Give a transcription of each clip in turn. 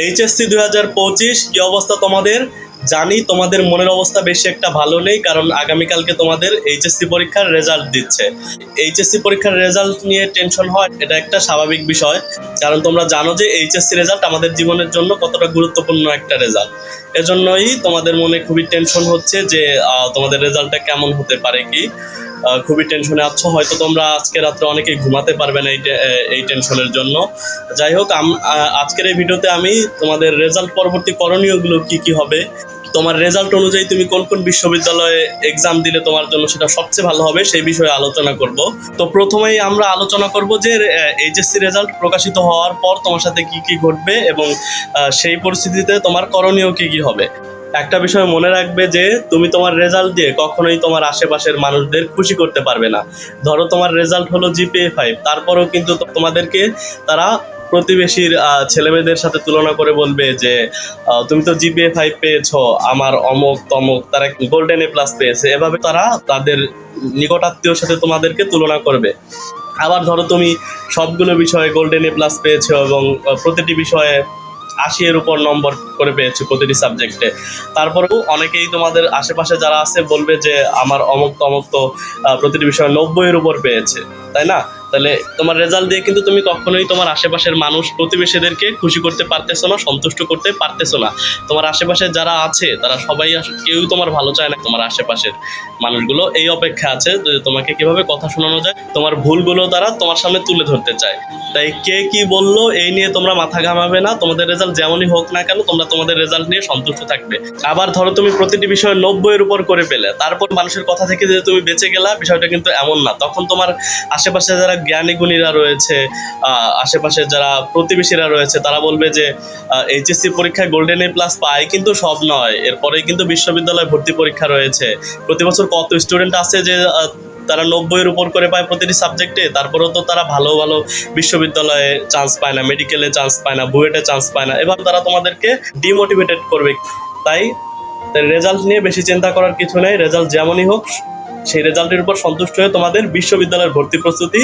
HSC দুই হাজার পঁচিশ, কী অবস্থা তোমাদের? জানি তোমাদের মনের অবস্থা বেশি একটা ভালো নেই, কারণ আগামীকালকে তোমাদের এইচএসসি পরীক্ষার রেজাল্ট দিচ্ছে। এইচএসসি পরীক্ষার রেজাল্ট নিয়ে টেনশন হয়, এটা একটা স্বাভাবিক বিষয়, কারণ তোমরা জানো যে এইচএসসি রেজাল্ট আমাদের জীবনের জন্য কতটা গুরুত্বপূর্ণ একটা রেজাল্ট এজন্যই তোমাদের মনে খুবই টেনশন হচ্ছে যে তোমাদের রেজাল্টটা কেমন হতে পারে কি? খুবই টেনশনে আছো। হয়তো তোমরা আজকে রাত্রে অনেকেই ঘুমাতে পারবে না এই এই টেনশনের জন্য। যাই হোক আজকের এই ভিডিওতে আমি তোমাদের রেজাল্ট পরবর্তী করণীয়গুলো কি কি হবে, তোমার রেজাল্ট অনুযায়ী তুমি কোন কোন বিশ্ববিদ্যালয়ে এক্সাম দিলে তোমার জন্য সেটা সবচেয়ে ভালো হবে সেই বিষয়ে আলোচনা করব। তো প্রথমেই আমরা আলোচনা করব যে এইচএসসি রেজাল্ট প্রকাশিত হওয়ার পর তোমার সাথে কি কি ঘটবে এবং সেই পরিস্থিতিতে তোমার করণীয় কি কি হবে। একটা বিষয় মনে রাখবে যে তুমি তোমার রেজাল্ট দিয়ে কখনোই তোমার আশেপাশের মানুষদের খুশি করতে পারবে না। ধরো তোমার রেজাল্ট হলো জিপিএ ফাইভ তারপরেও কিন্তু তোমাদেরকে তারা প্রতিবেশীর ছেলেমেয়েদের সাথে তুলনা করে বলবে যে তুমি তো জিপিএ ফাইভ পেয়েছ, আমার অমক, তমক, তারা গোল্ডেন এ প্লাস পেয়েছে, এভাবে তারা তাদের নিকটাত্মীয়র সাথে তোমাদেরকে তুলনা করবে। আবার ধরো তুমি সবগুলো বিষয়ে গোল্ডেন এ প্লাস পেয়েছ এবং প্রতিটি বিষয়ে আশি এর উপর নম্বর করে পেয়েছি প্রতিটি সাবজেক্টে। তারপরেও অনেকেই তোমাদের আশেপাশে যারা আছে বলবে যে, আমার অমুক তমুক তো প্রতিটি বিষয়ে নব্বই এর উপর পেয়েছে, তাই না? তাহলে তোমার রেজাল্ট দিয়ে কিন্তু তুমি কখনোই তোমার আশেপাশের মানুষ, প্রতিবেশীদেরকে খুশি করতে পারতেছো না, সন্তুষ্ট করতে পারতেছো না। তোমার আশেপাশে যারা আছে, তারা সবাই কেউ তোমার ভালো চায় না। তোমার আশেপাশের মানুষগুলো এই অপেক্ষা আছে যে তোমাকে কীভাবে কথা শোনানো যায়, তোমার ভুলগুলো তারা তোমার সামনে তুলে ধরতে চায়। তাই কে কি বলল, এই নিয়ে তোমরা মাথা ঘামাবে না। তোমাদের রেজাল্ট যেমনই হোক না কেন, তোমরা তোমাদের রেজাল্ট নিয়ে সন্তুষ্ট থাকবে। আবার ধরো তুমি প্রতিটি বিষয়ে নব্বইয়ের উপর করে পেলে তারপর মানুষের কথা থেকে যে তুমি বেঁচে গেলা, বিষয়টা কিন্তু এমন না। তখন তোমার আশেপাশে যারা জ্ঞানী গুণীরা রয়েছে আশেপাশে যারা প্রতিবেশীরা রয়েছে, তারা বলবে যে এইচএসসি পরীক্ষায় গোল্ডেন এ প্লাস পায় কিন্তু সব নয়। এরপরেই কিন্তু বিশ্ববিদ্যালয় ভর্তি পরীক্ষা রয়েছে। প্রতি বছর কত স্টুডেন্ট আছে যে তারা নব্বইয়ের উপর করে পায় প্রতিটি সাবজেক্টে তারপরেও তো তারা ভালো ভালো বিশ্ববিদ্যালয়ে চান্স পায় না মেডিকেলে চান্স পায় না, বুয়েটে চান্স পায় না। এবার তারা তোমাদেরকে ডিমোটিভেটেড করবে। তাই রেজাল্ট নিয়ে বেশি চিন্তা করার কিছু নেই। রেজাল্ট যেমনই হোক সেই রেজাল্টের উপর সন্তুষ্ট হয়ে তোমাদের বিশ্ববিদ্যালয়ের ভর্তি প্রস্তুতি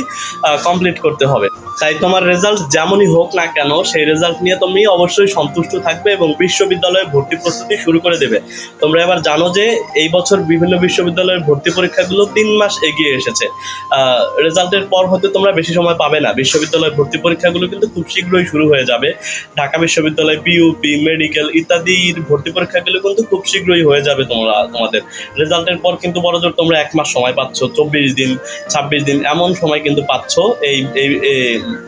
কমপ্লিট করতে হবে। তাই তোমার রেজাল্ট যেমনই হোক না কেন, সেই রেজাল্ট নিয়ে তুমি অবশ্যই সন্তুষ্ট থাকবে এবং বিশ্ববিদ্যালয়ে ভর্তি প্রস্তুতি শুরু করে দেবে। তোমরা এবার জানো যে এই বছর বিভিন্ন বিশ্ববিদ্যালয়ের ভর্তি পরীক্ষাগুলো তিন মাস এগিয়ে এসেছে। রেজাল্টের পর হতে তোমরা বেশি সময় পাবে না। বিশ্ববিদ্যালয়ের ভর্তি পরীক্ষাগুলো কিন্তু খুব শীঘ্রই শুরু হয়ে যাবে। ঢাকা বিশ্ববিদ্যালয় পিইউপি মেডিকেল ইত্যাদির ভর্তি পরীক্ষাগুলো কিন্তু খুব শীঘ্রই হয়ে যাবে তোমরা, তোমাদের। রেজাল্টের পর কিন্তু বড়জোর তোমরা মাস সময় পাচ্ছ, চব্বিশ দিন, ছাব্বিশ দিন, এমন সময় কিন্তু পাচ্ছ এই-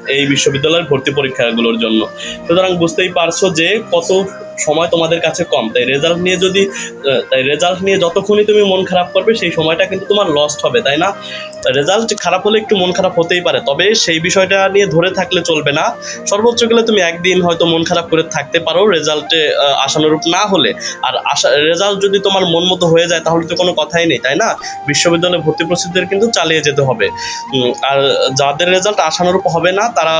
এই বিশ্ববিদ্যালয়ের ভর্তি পরীক্ষাগুলোর জন্য। সুতরাং বুঝতেই পারছ যে কত সময় তোমাদের কাছে কম। তাই রেজাল্ট নিয়ে যদি তাই রেজাল্ট নিয়ে যতক্ষণই তুমি মন খারাপ করবে, সেই সময়টা কিন্তু তোমার লস্ট হবে, তাই না? রেজাল্ট খারাপ হলে একটু মন খারাপ হতেই পারে, তবে সেই বিষয়টা নিয়ে ধরে থাকলে চলবে না। সর্বোচ্চ গেলে তুমি একদিন হয়তো মন খারাপ করে থাকতে পারো রেজাল্টে আশানুরূপ না হলে। আর আশা রেজাল্ট যদি তোমার মন মতো হয়ে যায়, তাহলে তো কোনো কথাই নেই, তাই না? বিশ্ববিদ্যালয়ে ভর্তি প্রস্তুতির কিন্তু চালিয়ে যেতে হবে। আর যাদের রেজাল্ট আশানুরূপ হবে না, তারা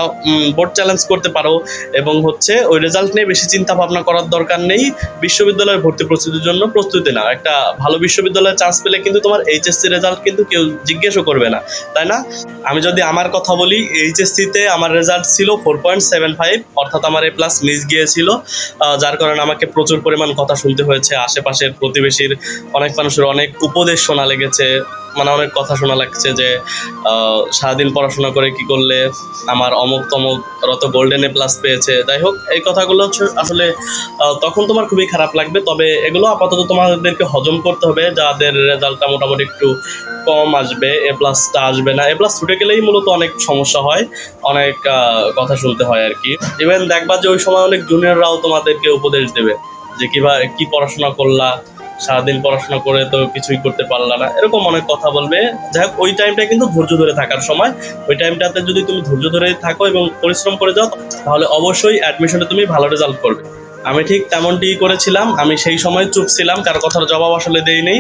বোর্ড চ্যালেঞ্জ করতে পারো। এবং হচ্ছে, ওই রেজাল্ট নিয়ে বেশি চিন্তা ভাবনা করার দরকার নেই বিশ্ববিদ্যালয়ের ভর্তি প্রস্তুতির জন্য প্রস্তুতি নাও। একটা ভালো বিশ্ববিদ্যালয়ে চান্স পেলে কিন্তু তোমার এইচএসসি রেজাল্ট কিন্তু কেউ জিজ্ঞেসও করবে না, তাই না? আমি যদি আমার কথা বলি এইচএসসিতে আমার রেজাল্ট ছিল ফোর পয়েন্ট সেভেন ফাইভ অর্থাৎ আমার এ প্লাস মিস গিয়েছিল। যার কারণে আমাকে প্রচুর পরিমাণ কথা শুনতে হয়েছে, আশেপাশের প্রতিবেশীর, অনেক মানুষের অনেক উপদেশ শোনা লেগেছে। মানে অনেক কথা শোনা লাগছে যে সারাদিন পড়াশোনা করে কি করলে আমার অমুক তমক রত গোল্ডেন প্লাস পেয়েছে। যাই হোক, এই কথাগুলো হচ্ছে আসলে তখন তোমার খুবই খারাপ লাগবে। তবে এগুলো আপাতত তোমাদেরকে হজম করতে হবে। যাদের রেজাল্টটা মোটামুটি একটু কম আসবে এ প্লাসটা আসবে না। এ প্লাস ছুটে গেলেই মূলত অনেক সমস্যা হয়, অনেক কথা শুনতে হয় আর কি। ইভেন দেখবা যে ওই সময় অনেক জুনিয়ররাও তোমাদেরকে উপদেশ দেবে যে কীভাবে কি পড়াশোনা করলা সারাদিন পড়াশোনা করে তো কিছুই করতে পারলা না। এরকম অনেক কথা বলবে। যাই হোক, ওই টাইমটা কিন্তু ধৈর্য ধরে থাকার সময়। ওই টাইমটাতে যদি তুমি ধৈর্য ধরে থাকো এবং পরিশ্রম করে যাও, তাহলে অবশ্যই অ্যাডমিশনে তুমি ভালো রেজাল্ট করবে। আমি ঠিক তেমনটিই করেছিলাম। আমি সেই সময় চুপ ছিলাম, কারও কথার জবাব আসলে দেইনি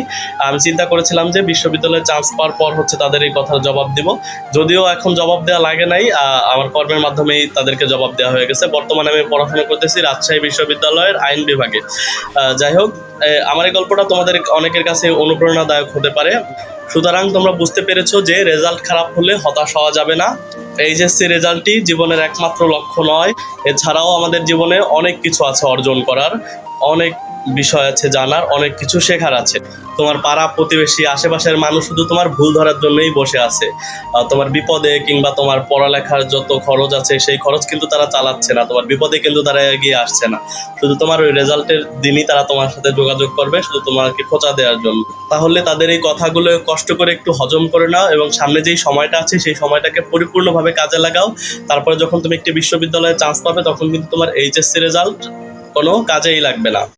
আমি চিন্তা করেছিলাম যে বিশ্ববিদ্যালয়ে চান্স পাওয়ার পর হচ্ছে তাদের এই কথার জবাব দিব। যদিও এখন জবাব দেওয়া লাগে নাই আমার কর্মের মাধ্যমেই তাদেরকে জবাব দেওয়া হয়ে গেছে। বর্তমানে আমি পড়াশোনা করতেছি রাজশাহী বিশ্ববিদ্যালয়ের আইন বিভাগে। যাই হোক আমার এই গল্পটা তোমাদের অনেকের কাছে অনুপ্রেরণাদায়ক হতে পারে। সুতরাং তোমরা বুঝতে পেরেছ যে রেজাল্ট খারাপ হলে হতাশ হওয়া যাবে না। এইচএসসি রেজাল্টই জীবনের একমাত্র লক্ষ্য নয়। এছাড়াও আমাদের জীবনে অনেক কিছু আছে অর্জন করার। অনেক বিষয় আছে জানার, অনেক কিছু শেখার আছে। তোমার পাড়া প্রতিবেশী, আশেপাশের মানুষ শুধু তোমার ভুল ধরার জন্যই বসে আছে। তোমার বিপদে কিংবা তোমার পড়ালেখার যত খরচ আছে, সেই খরচ কিন্তু তারা চালাচ্ছে না। তোমার বিপদে কিন্তু তারা এগিয়ে আসছে না। শুধু তোমার ওই রেজাল্টের দিনই তারা তোমার সাথে যোগাযোগ করবে, শুধু তোমাকে খোঁচা দেওয়ার জন্য। তাহলে তাদের এই কথাগুলো কষ্ট করে একটু হজম করে নাও এবং সামনে যেই সময়টা আছে, সেই সময়টাকে পরিপূর্ণভাবে কাজে লাগাও। তারপরে যখন তুমি একটি বিশ্ববিদ্যালয়ে চান্স পাবে, তখন কিন্তু তোমার এইচএসসি রেজাল্ট কোনো কাজেই লাগবে না।